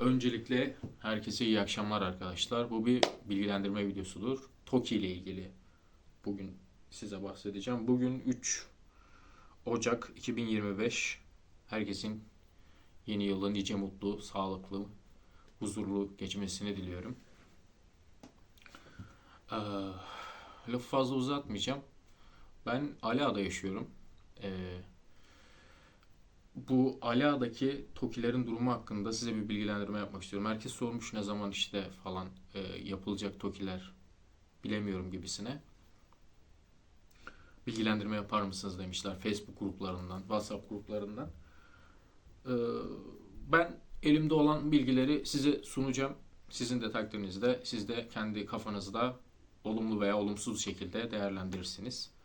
Öncelikle herkese iyi akşamlar arkadaşlar. Bu bir bilgilendirme videosudur. TOKİ ile ilgili bugün size bahsedeceğim. Bugün 3 Ocak 2025. Herkesin yeni yılda nice mutlu, sağlıklı, huzurlu geçmesini diliyorum. Ee, lafı fazla uzatmayacağım. Ben Aliağa'da yaşıyorum. Ee, bu Aliağa'daki TOKİ'lerin durumu hakkında size bir bilgilendirme yapmak istiyorum. Herkes sormuş ne zaman işte falan e, yapılacak TOKİ'ler bilemiyorum gibisine. Bilgilendirme yapar mısınız demişler Facebook gruplarından, WhatsApp gruplarından. Ee, ben elimde olan bilgileri size sunacağım. Sizin de takdirinizde, siz de kendi kafanızda olumlu veya olumsuz şekilde değerlendirirsiniz.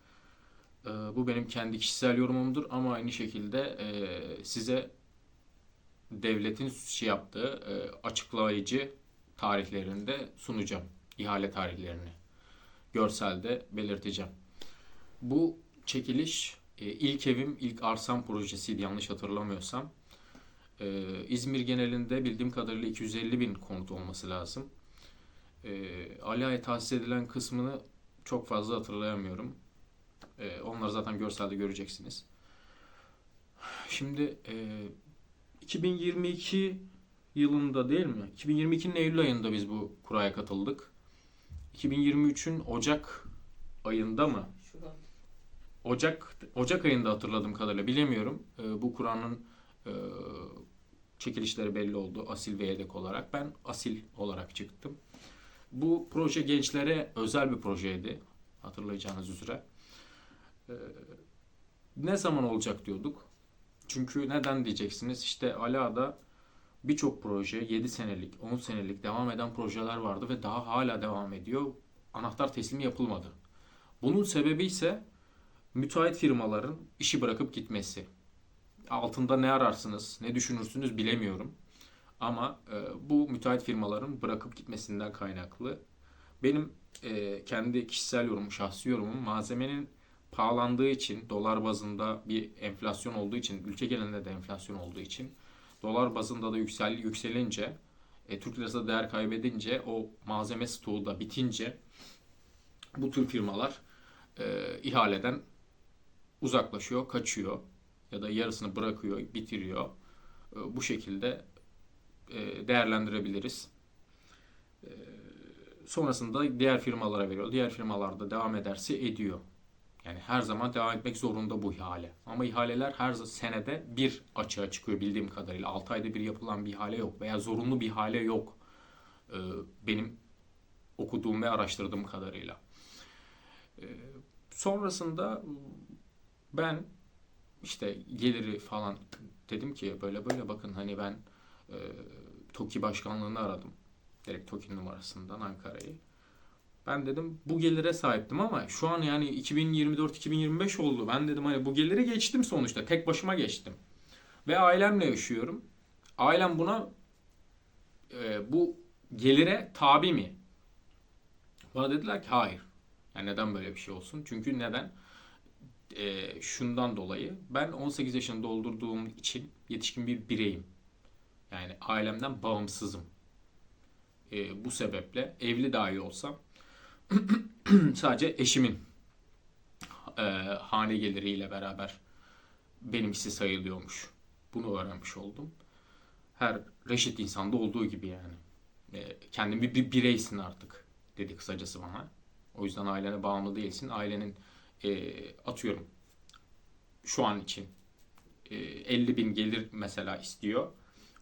Ee, Bu benim kendi kişisel yorumumdur ama aynı şekilde e, size devletin şey yaptığı e, açıklayıcı tarihlerini de sunacağım. İhale tarihlerini. Görselde belirteceğim. Bu çekiliş e, ilk evim, ilk arsam projesiydi yanlış hatırlamıyorsam. İzmir genelinde bildiğim kadarıyla 250 bin konut olması lazım. E, Alia'ya tahsis edilen kısmını çok fazla hatırlayamıyorum. Ee, onları zaten görselde göreceksiniz. Şimdi e, 2022 yılında değil mi? 2022'nin Eylül ayında biz bu kuraya katıldık. 2023'ün Ocak ayında mı? Şubat. Ocak Ocak ayında hatırladığım kadarıyla bilemiyorum. Ee, bu Kur'an'ın e, çekilişleri belli oldu asil ve yedek olarak. Ben asil olarak çıktım. Bu proje gençlere özel bir projeydi. Hatırlayacağınız üzere. Ee, ne zaman olacak diyorduk. Çünkü neden diyeceksiniz? İşte Ala'da birçok proje 7 senelik, 10 senelik devam eden projeler vardı ve daha hala devam ediyor. Anahtar teslimi yapılmadı. Bunun sebebi ise müteahhit firmaların işi bırakıp gitmesi. Altında ne ararsınız, ne düşünürsünüz bilemiyorum. Ama e, bu müteahhit firmaların bırakıp gitmesinden kaynaklı. Benim e, kendi kişisel yorumum, şahsi yorumum malzemenin pahalandığı için, dolar bazında bir enflasyon olduğu için, ülke genelinde de enflasyon olduğu için, dolar bazında da yüksel, yükselince, e, Türk lirası da değer kaybedince, o malzeme stoğu da bitince bu tür firmalar e, ihaleden uzaklaşıyor, kaçıyor ya da yarısını bırakıyor, bitiriyor. E, bu şekilde e, değerlendirebiliriz. E, sonrasında diğer firmalara veriyor. Diğer firmalar da devam ederse ediyor. Yani her zaman devam etmek zorunda bu ihale. Ama ihaleler her senede bir açığa çıkıyor bildiğim kadarıyla. 6 ayda bir yapılan bir ihale yok veya zorunlu bir ihale yok. Ee, benim okuduğum ve araştırdığım kadarıyla. Ee, sonrasında ben işte geliri falan dedim ki böyle böyle bakın hani ben e, TOKİ başkanlığını aradım. Direkt TOKİ numarasından Ankara'yı. Ben dedim bu gelire sahiptim ama şu an yani 2024-2025 oldu. Ben dedim hani bu gelire geçtim sonuçta. Tek başıma geçtim. Ve ailemle yaşıyorum. Ailem buna e, bu gelire tabi mi? Bana dediler ki hayır. Yani neden böyle bir şey olsun? Çünkü neden? E, şundan dolayı ben 18 yaşını doldurduğum için yetişkin bir bireyim. Yani ailemden bağımsızım. E, bu sebeple evli dahi olsam sadece eşimin e, hane geliriyle beraber benimkisi sayılıyormuş. Bunu öğrenmiş oldum. Her reşit insanda olduğu gibi yani. E, kendin bir, bir bireysin artık dedi kısacası bana. O yüzden ailene bağımlı değilsin. Ailenin e, atıyorum şu an için e, 50 bin gelir mesela istiyor.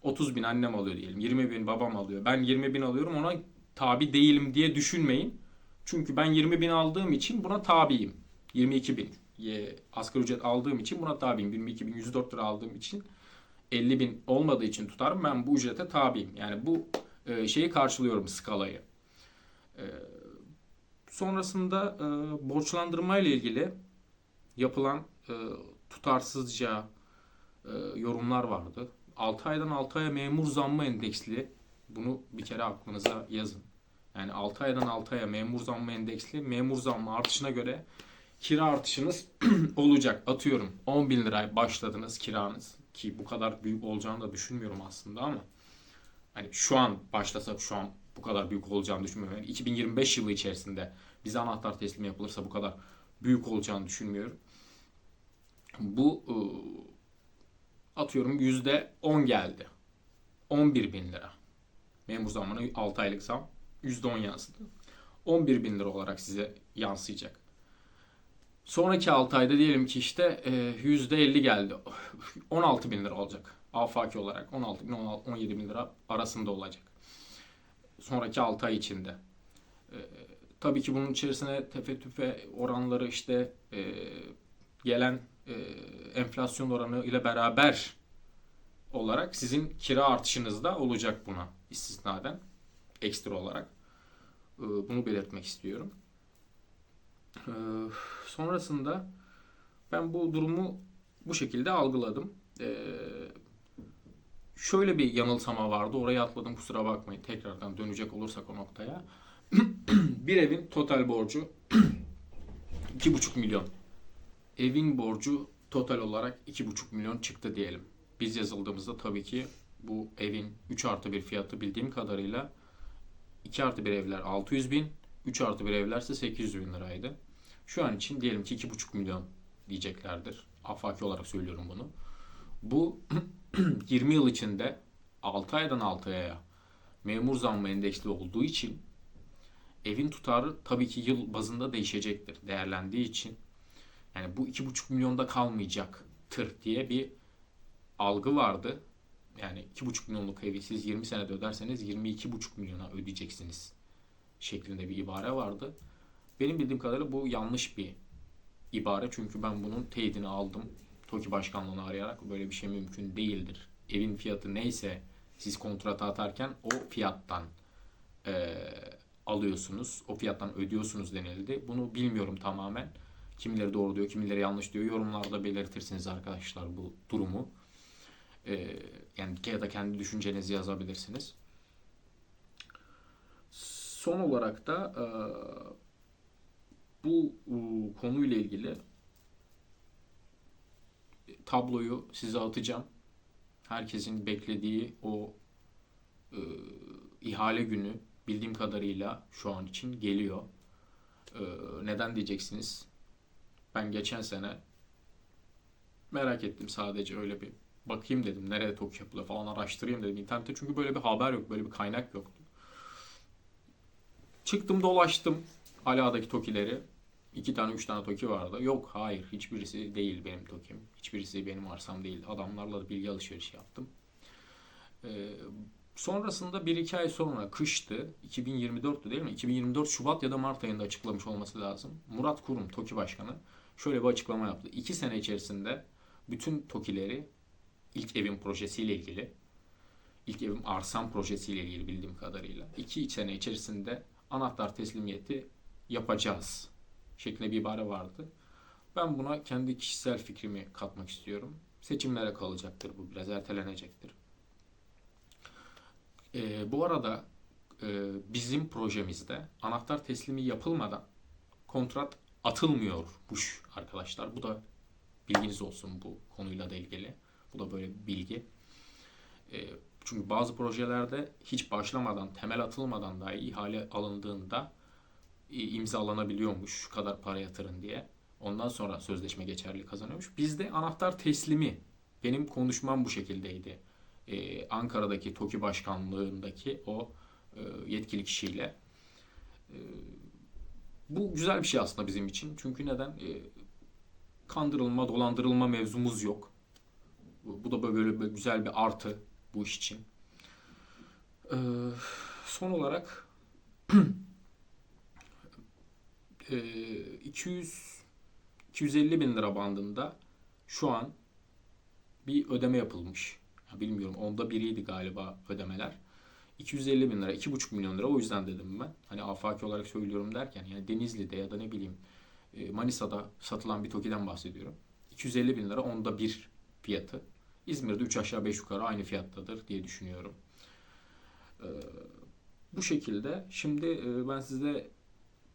30 bin annem alıyor diyelim. 20 bin babam alıyor. Ben 20 bin alıyorum ona tabi değilim diye düşünmeyin. Çünkü ben 20 bin aldığım için buna tabiyim. 22 bin asgari ücret aldığım için buna tabiyim. 22 bin 104 lira aldığım için 50 bin olmadığı için tutarım. Ben bu ücrete tabiyim. Yani bu e, şeyi karşılıyorum skalayı. E, sonrasında e, borçlandırma ile ilgili yapılan e, tutarsızca e, yorumlar vardı. 6 aydan 6 aya memur zammı endeksli. Bunu bir kere aklınıza yazın. Yani 6 aydan 6 aya memur zammı endeksli. Memur zammı artışına göre kira artışınız olacak. Atıyorum 10 bin lira başladınız kiranız. Ki bu kadar büyük olacağını da düşünmüyorum aslında ama. hani şu an başlasak şu an bu kadar büyük olacağını düşünmüyorum. Yani 2025 yılı içerisinde bize anahtar teslimi yapılırsa bu kadar büyük olacağını düşünmüyorum. Bu e, atıyorum yüzde 10 geldi. 11 bin lira. Memur zamanı 6 aylık zam 10 yansıdı. 11 bin lira olarak size yansıyacak. Sonraki 6 ayda diyelim ki işte e, yüzde 50 geldi. 16 bin lira olacak. Afaki olarak 16 bin 16, 17 bin lira arasında olacak. Sonraki 6 ay içinde. E, tabii ki bunun içerisine tefe tüfe oranları işte e, gelen e, enflasyon oranı ile beraber olarak sizin kira artışınız da olacak buna istisnaden ekstra olarak. E, bunu belirtmek istiyorum. E, sonrasında ben bu durumu bu şekilde algıladım. E, şöyle bir yanılsama vardı. Oraya atladım kusura bakmayın. Tekrardan dönecek olursak o noktaya. bir evin total borcu 2,5 milyon. Evin borcu total olarak 2,5 milyon çıktı diyelim. Biz yazıldığımızda tabii ki bu evin 3 artı 1 fiyatı bildiğim kadarıyla 2 artı 1 evler 600 bin, 3 artı 1 evlerse 800 bin liraydı. Şu an için diyelim ki 2,5 milyon diyeceklerdir. Afaki olarak söylüyorum bunu. Bu 20 yıl içinde 6 aydan 6 aya memur zammı endeksli olduğu için evin tutarı tabii ki yıl bazında değişecektir değerlendiği için. Yani bu 2,5 milyonda kalmayacaktır diye bir algı vardı. Yani 2,5 milyonluk evi siz 20 senede öderseniz 22,5 milyona ödeyeceksiniz şeklinde bir ibare vardı. Benim bildiğim kadarıyla bu yanlış bir ibare. Çünkü ben bunun teyidini aldım. TOKİ başkanlığını arayarak böyle bir şey mümkün değildir. Evin fiyatı neyse siz kontrata atarken o fiyattan e, alıyorsunuz. O fiyattan ödüyorsunuz denildi. Bunu bilmiyorum tamamen. Kimileri doğru diyor, kimileri yanlış diyor. Yorumlarda belirtirsiniz arkadaşlar bu durumu. E, yani ya da kendi düşüncenizi yazabilirsiniz. Son olarak da e, bu e, konuyla ilgili tabloyu size atacağım. Herkesin beklediği o e, ihale günü bildiğim kadarıyla şu an için geliyor. E, neden diyeceksiniz? Ben geçen sene merak ettim sadece öyle bir bakayım dedim. Nerede TOK yapılıyor falan araştırayım dedim internette. Çünkü böyle bir haber yok, böyle bir kaynak yoktu. Çıktım dolaştım Ala'daki TOKİ'leri. İki tane, üç tane TOKİ vardı. Yok, hayır. Hiçbirisi değil benim TOKİ'm. Hiçbirisi benim arsam değil. Adamlarla da bilgi alışverişi yaptım. Ee, sonrasında bir iki ay sonra kıştı. 2024'tü değil mi? 2024 Şubat ya da Mart ayında açıklamış olması lazım. Murat Kurum, TOKİ Başkanı şöyle bir açıklama yaptı. İki sene içerisinde bütün TOKİ'leri ilk evim projesiyle ilgili ilk evim arsam projesiyle ilgili bildiğim kadarıyla iki sene içerisinde anahtar teslimiyeti yapacağız şeklinde bir ibare vardı. Ben buna kendi kişisel fikrimi katmak istiyorum. Seçimlere kalacaktır bu biraz ertelenecektir. Ee, bu arada e, bizim projemizde anahtar teslimi yapılmadan kontrat atılmıyormuş arkadaşlar. Bu da bilginiz olsun bu konuyla da ilgili. Bu da böyle bir bilgi. E, çünkü bazı projelerde hiç başlamadan, temel atılmadan dahi ihale alındığında imzalanabiliyormuş şu kadar para yatırın diye. Ondan sonra sözleşme geçerli kazanıyormuş. Bizde anahtar teslimi, benim konuşmam bu şekildeydi. Ee, Ankara'daki TOKİ Başkanlığındaki o e, yetkili kişiyle. E, bu güzel bir şey aslında bizim için. Çünkü neden? E, kandırılma, dolandırılma mevzumuz yok. Bu, da böyle, böyle güzel bir artı bu iş için. Ee, son olarak e, 200 250 bin lira bandında şu an bir ödeme yapılmış. Ya bilmiyorum onda biriydi galiba ödemeler. 250 bin lira, 2,5 milyon lira o yüzden dedim ben. Hani afaki olarak söylüyorum derken yani Denizli'de ya da ne bileyim e, Manisa'da satılan bir TOKİ'den bahsediyorum. 250 bin lira onda bir fiyatı. İzmir'de 3 aşağı 5 yukarı aynı fiyattadır diye düşünüyorum. Ee, bu şekilde şimdi e, ben size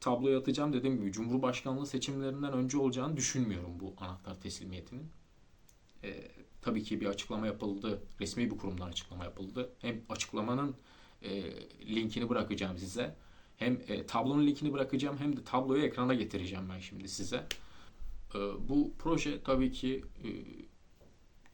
tabloya atacağım dediğim gibi Cumhurbaşkanlığı seçimlerinden önce olacağını düşünmüyorum bu anahtar teslimiyetinin. Ee, tabii ki bir açıklama yapıldı. Resmi bir kurumdan açıklama yapıldı. Hem açıklamanın e, linkini bırakacağım size. Hem e, tablonun linkini bırakacağım hem de tabloyu ekrana getireceğim ben şimdi size. E, bu proje tabii ki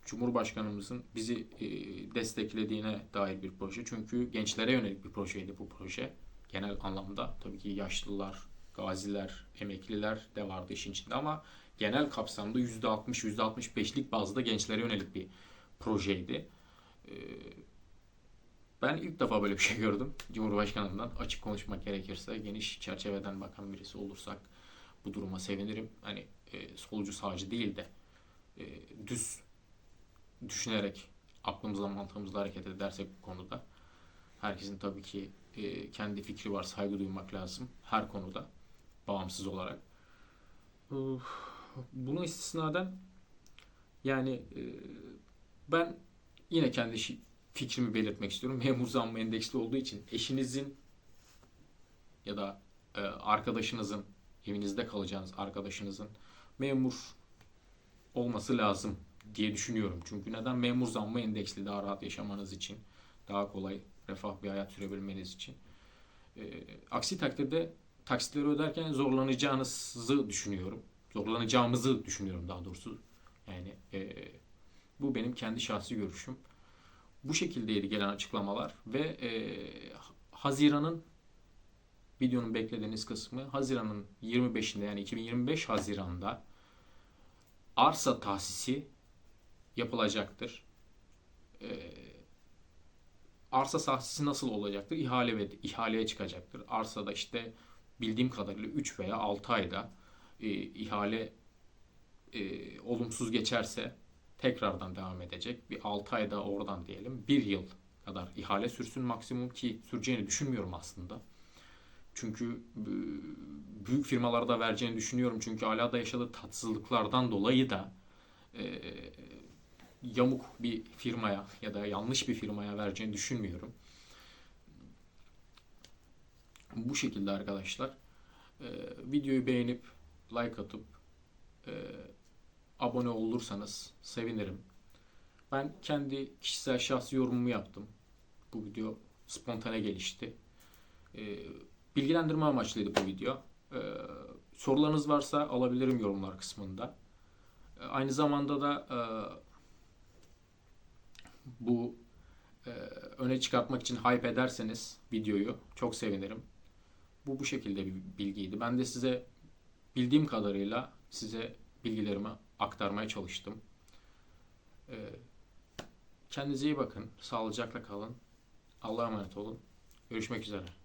Cumhurbaşkanımızın bizi e, desteklediğine dair bir proje. Çünkü gençlere yönelik bir projeydi bu proje. Genel anlamda tabii ki yaşlılar, gaziler, emekliler de vardı işin içinde ama genel kapsamda %60, %65'lik bazda gençlere yönelik bir projeydi. E, ben ilk defa böyle bir şey gördüm. Cumhurbaşkanımdan açık konuşmak gerekirse geniş çerçeveden bakan birisi olursak bu duruma sevinirim. Hani e, solcu sağcı değil de e, düz düşünerek aklımızla mantığımızla hareket edersek bu konuda herkesin tabii ki e, kendi fikri var saygı duymak lazım her konuda bağımsız olarak. Uf, Bunu istisnaden yani e, ben yine kendi fikrimi belirtmek istiyorum. Memur zammı endeksli olduğu için eşinizin ya da e, arkadaşınızın evinizde kalacağınız arkadaşınızın memur olması lazım diye düşünüyorum. Çünkü neden? Memur zammı endeksli daha rahat yaşamanız için, daha kolay refah bir hayat sürebilmeniz için. E, aksi takdirde taksitleri öderken zorlanacağınızı düşünüyorum. Zorlanacağımızı düşünüyorum daha doğrusu. Yani e, bu benim kendi şahsi görüşüm. Bu şekildeydi gelen açıklamalar ve e, Haziran'ın videonun beklediğiniz kısmı Haziran'ın 25'inde yani 2025 Haziran'da arsa tahsisi yapılacaktır. Ee, arsa tahsisi nasıl olacaktır? İhale ve ihaleye çıkacaktır. Arsada işte bildiğim kadarıyla 3 veya 6 ayda e, ihale e, olumsuz geçerse tekrardan devam edecek. Bir 6 ayda oradan diyelim 1 yıl kadar ihale sürsün maksimum ki süreceğini düşünmüyorum aslında. Çünkü e, büyük firmalarda vereceğini düşünüyorum. Çünkü hala da yaşadığı tatsızlıklardan dolayı da e, yamuk bir firmaya ya da yanlış bir firmaya vereceğini düşünmüyorum. Bu şekilde arkadaşlar. E, videoyu beğenip like atıp e, abone olursanız sevinirim. Ben kendi kişisel şahsi yorumumu yaptım. Bu video spontane gelişti. E, bilgilendirme amaçlıydı bu video. E, sorularınız varsa alabilirim yorumlar kısmında. E, aynı zamanda da e, bu e, öne çıkartmak için hype ederseniz videoyu çok sevinirim. Bu bu şekilde bir bilgiydi. Ben de size bildiğim kadarıyla size bilgilerimi aktarmaya çalıştım. E, kendinize iyi bakın. Sağlıcakla kalın. Allah'a emanet olun. Görüşmek üzere.